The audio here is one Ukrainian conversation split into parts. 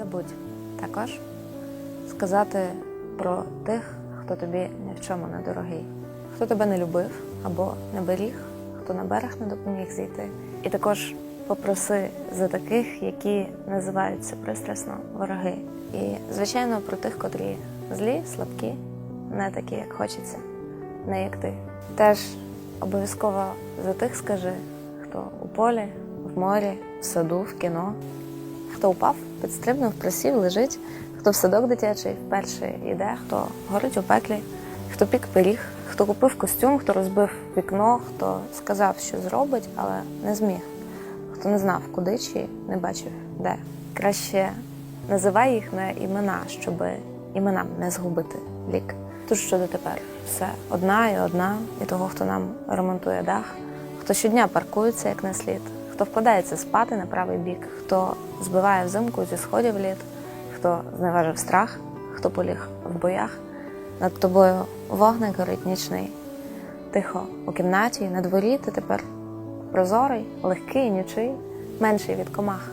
забудь також сказати про тих, хто тобі ні в чому не дорогий, хто тебе не любив або не беріг, хто на берег не допоміг зійти. І також попроси за таких, які називаються пристрасно вороги. І, звичайно, про тих, котрі злі, слабкі, не такі, як хочеться, не як ти. Теж обов'язково за тих скажи, хто у полі, в морі, в саду, в кіно, хто упав, підстрибнув, присів, лежить, хто в садок дитячий вперше йде, хто горить у пеклі, хто пік пиріг, хто купив костюм, хто розбив вікно, хто сказав, що зробить, але не зміг, хто не знав, куди чи не бачив де. Краще називай їх на імена, щоб іменам не згубити лік. Тож що дотепер все одна і одна, і того, хто нам ремонтує дах, хто щодня паркується як на слід, хто вкладається спати на правий бік, хто збиває взимку зі сходів літ, хто зневажив страх, хто поліг в боях. Над тобою вогник горить нічний. Тихо у кімнаті, на дворі ти тепер прозорий, легкий, нічий, менший від комах,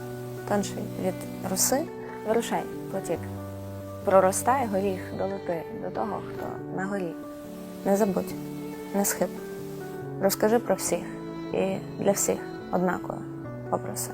тонший від роси. Вирушай, потік. Проростай горіх долети до того, хто на горі. Не забудь, не схиб. Розкажи про всіх і для всіх однаково попроси.